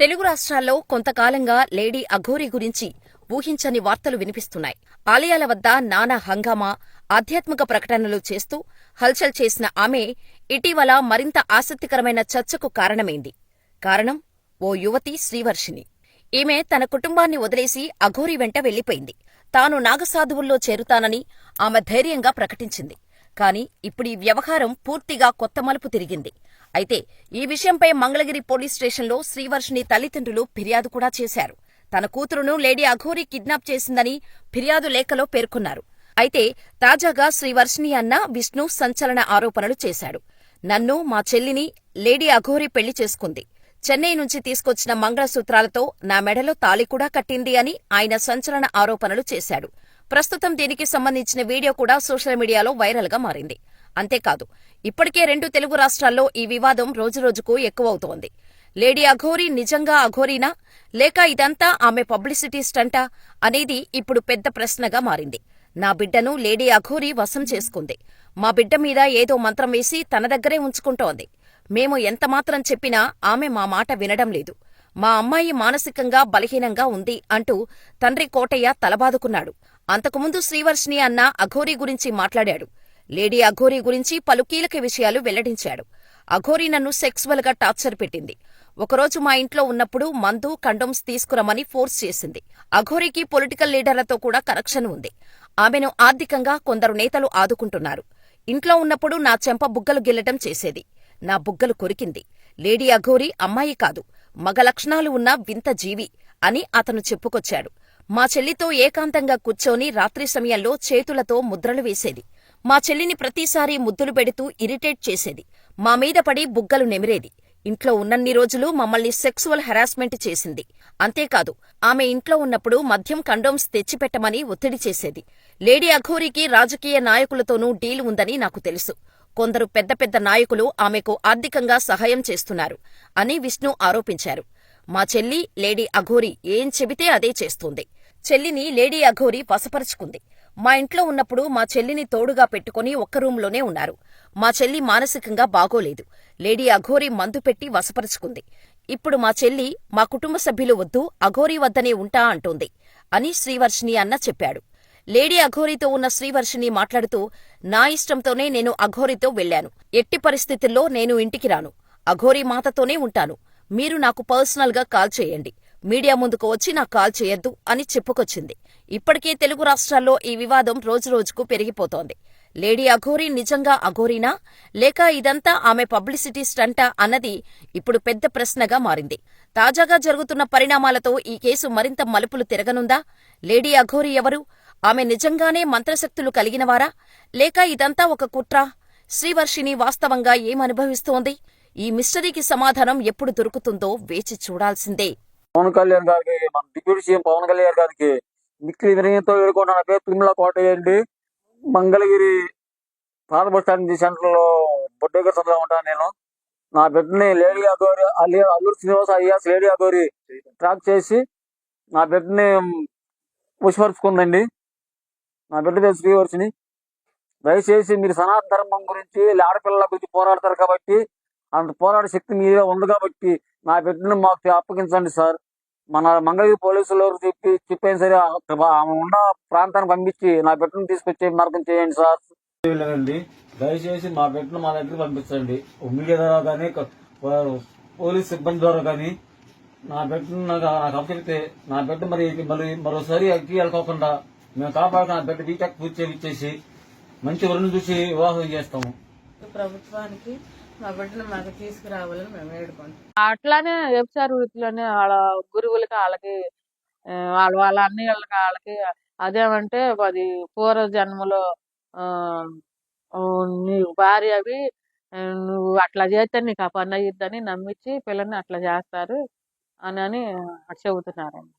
తెలుగు రాష్ట్రాల్లో కొంతకాలంగా లేడీ అఘోరి గురించి ఊహించని వార్తలు వినిపిస్తున్నాయి. ఆలయాల వద్ద నానా హంగామా ఆధ్యాత్మిక ప్రకటనలు చేస్తూ హల్చల్ చేసిన ఆమె ఇటీవల మరింత ఆసక్తికరమైన చర్చకు కారణమైంది. కారణం ఓ యువతి శ్రీవర్షిణి. ఈమె తన కుటుంబాన్ని వదిలేసి అఘోరి వెంట వెళ్ళిపోయింది తాను నాగసాధువుల్లో చేరుతానని ఆమె ధైర్యంగా ప్రకటించింది. కాని ఇప్పుడు ఈ వ్యవహారం పూర్తిగా కొత్త మలుపు తిరిగింది. అయితే ఈ విషయంపై మంగళగిరి పోలీస్ స్టేషన్లో శ్రీవర్షిణి తల్లిదండ్రులు ఫిర్యాదు కూడా చేశారు. తన కూతురును లేడీ అఘోరి కిడ్నాప్ చేసిందని ఫిర్యాదు లేఖలో పేర్కొన్నారు. అయితే తాజాగా శ్రీవర్షిణి అన్న విష్ణు సంచలన ఆరోపణలు చేశాడు. నన్ను మా చెల్లిని లేడీ అఘోరి పెళ్ళి చేసుకుంది. చెన్నై నుంచి తీసుకొచ్చిన మంగళసూత్రాలతో నా మెడలో తాళి కూడా కట్టింది అని ఆయన సంచలన ఆరోపణలు చేశాడు. ప్రస్తుతం దీనికి సంబంధించిన వీడియో కూడా సోషల్ మీడియాలో వైరల్గా మారింది. అంతేకాదు ఇప్పటికే రెండు తెలుగు రాష్ట్రాల్లో ఈ వివాదం రోజురోజుకు ఎక్కువవుతోంది. లేడీ అఘోరి నిజంగా అఘోరీనా? లేక ఇదంతా ఆమె పబ్లిసిటీ స్టంటా? అనేది ఇప్పుడు పెద్ద ప్రశ్నగా మారింది. నా బిడ్డను లేడీ అఘోరి వశం చేసుకుంది. మా బిడ్డ మీద ఏదో మంత్రం వేసి తన దగ్గరే ఉంచుకుంటోంది. మేము ఎంతమాత్రం చెప్పినా ఆమె మా మాట వినడం లేదు. మా అమ్మాయి మానసికంగా బలహీనంగా ఉంది అంటూ తండ్రి కోటయ్య తలబాదుకున్నాడు. అంతకుముందు శ్రీవర్షిణి అన్న అఘోరి గురించి మాట్లాడాడు. లేడీ అఘోరి గురించి పలు కీలక విషయాలు వెల్లడించాడు. అఘోరి నన్ను సెక్సువల్గా టార్చర్ పెట్టింది. ఒకరోజు మా ఇంట్లో ఉన్నప్పుడు మందు కండోమ్స్ తీసుకురమని ఫోర్స్ చేసింది. అఘోరికి పొలిటికల్ లీడర్లతో కూడా కనెక్షన్ ఉంది. ఆమెను ఆర్థికంగా కొందరు నేతలు ఆదుకుంటున్నారు. ఇంట్లో ఉన్నప్పుడు నా చెంప బుగ్గలు గిల్లటం చేసేది. నా బుగ్గలు కొరికింది. లేడీ అఘోరి అమ్మాయి కాదు. మగ లక్షణాలు ఉన్న వింత జీవి అని అతను చెప్పుకొచ్చాడు. మా చెల్లితో ఏకాంతంగా కూర్చొని రాత్రి సమయంలో చేతులతో ముద్రలు వేసేది. మా చెల్లిని ప్రతిసారి ముద్దులు పెడుతూ ఇరిటేట్ చేసేది. మా మీద పడి బుగ్గలు నెమిరేది. ఇంట్లో ఉన్నన్ని రోజులు మమ్మల్ని సెక్సువల్ హెరాస్మెంట్ చేసింది. అంతేకాదు ఆమె ఇంట్లో ఉన్నప్పుడు మద్యం కండోమ్స్ తెచ్చిపెట్టమని ఒత్తిడి చేసేది. లేడీ అఘోరికి రాజకీయ నాయకులతోనూ డీల్ ఉందని నాకు తెలుసు. కొందరు పెద్ద పెద్ద నాయకులు ఆమెకు ఆర్థికంగా సహాయం చేస్తున్నారు అని విష్ణు ఆరోపించారు. మా చెల్లి లేడీ అఘోరి ఏం చెబితే అదే చేస్తుంది. చెల్లిని లేడీ అఘోరి వశపరుచుకుంది. మా ఇంట్లో ఉన్నప్పుడు మా చెల్లిని తోడుగా పెట్టుకుని ఒక్క రూంలోనే ఉన్నారు. మా చెల్లి మానసికంగా బాగోలేదు. లేడీ అఘోరి మందు పెట్టి వశపరుచుకుంది. ఇప్పుడు మా చెల్లి మా కుటుంబ సభ్యులు వద్దు అఘోరి వద్దనే ఉంటా అంటోంది అని శ్రీవర్షిణి అన్న చెప్పాడు. లేడీ అఘోరితో ఉన్న శ్రీవర్షిణి మాట్లాడుతూ నా ఇష్టంతోనే నేను అఘోరితో వెళ్ళాను ఎట్టి పరిస్థితుల్లో నేను ఇంటికి రాను. అఘోరి మాతతోనే ఉంటాను. మీరు నాకు పర్సనల్గా కాల్ చేయండి. మీడియా ముందుకు వచ్చి నాకు కాల్ చేయొద్దు అని చెప్పుకొచ్చింది. ఇప్పటికే తెలుగు రాష్ట్రాల్లో ఈ వివాదం రోజురోజుకు పెరిగిపోతోంది. లేడీ అఘోరి నిజంగా అఘోరీనా? లేక ఇదంతా ఆమె పబ్లిసిటీ స్టంటా అన్నది ఇప్పుడు పెద్ద ప్రశ్నగా మారింది. తాజాగా జరుగుతున్న పరిణామాలతో ఈ కేసు మరింత మలుపులు తిరగనుందా? లేడీ అఘోరి ఎవరు? ఆమె నిజంగానే మంత్రశక్తులు కలిగినవారా? లేక ఇదంతా ఒక కుట్ర? శ్రీవర్షిని వాస్తవంగా ఏమనుభవిస్తోంది? ఈ మిస్టరీకి సమాధానం ఎప్పుడు దొరుకుతుందో వేచి చూడాల్సిందే. పవన్ కళ్యాణ్ గారికి మన డిప్యూటీ సీఎం పవన్ కళ్యాణ్ గారికి మిక్కిలి వినయంతో వేడుకుంటున్న పేరు తిరుమల కోటయ్య మంగళగిరి పాత బస్ స్టాండ్ సెంటర్లో బొడ్డేగర్ సందులో ఉంటాను నేను. నా బిడ్డని లేడీ అగోరి అల్లి అల్లూరు శ్రీనివాస అయ్యాస్ లేడీ అగోరి ట్రాక్ చేసి నా బిడ్డని పుష్పరుచుకుందండి నా బిడ్డ పేరు శ్రీవర్షిని దయచేసి మీరు సనాతన ధర్మం గురించి ఆడపిల్లల గురించి పోరాడతారు కాబట్టి అంత పోరాడే శక్తి మీరే ఉంది కాబట్టి నా బిడ్డను మాకు అప్పగించండి సార్. మన మంగళగిరి పోలీసులు చెప్పి చెప్పాను సరే ఆమె ఉన్న ప్రాంతాన్ని పంపించి నా బిడ్డను తీసుకొచ్చే మార్గం చేయండి సార్. లేదండి దయచేసి మా బిడ్డను మా దగ్గర పంపించండి. మీడియా ద్వారా కానీ పోలీస్ సిబ్బంది ద్వారా కానీ నా బిడ్డను నాకు నాకు అప్పచెప్తే నా బిడ్డ మరి మరి మరోసారి అగ్గి వెళ్ళకోకుండా మేము కాపాడుకుని నా బిడ్డ బీటెక్ పూర్తి చేయించేసి మంచి వరుణ్ చూసి వివాహం చేస్తాము. ప్రభుత్వానికి మా బిడ్డను మాకు తీసుకురావాలని మేము వేడుకుంటాం. అట్లానే వ్యభిచార వృత్తిలోనే వాళ్ళ గురువులకి వాళ్ళకి వాళ్ళ వాళ్ళ అన్నయ్యలకి వాళ్ళకి అదేమంటే అది పూర్వ జన్మలో ఆ నీ భార్య అవి నువ్వు అట్లా చేస్తే నీకు ఆ పని అయ్యిద్దని నమ్మించి పిల్లల్ని అట్లా చేస్తారు అని అని చెబుతున్నారండి.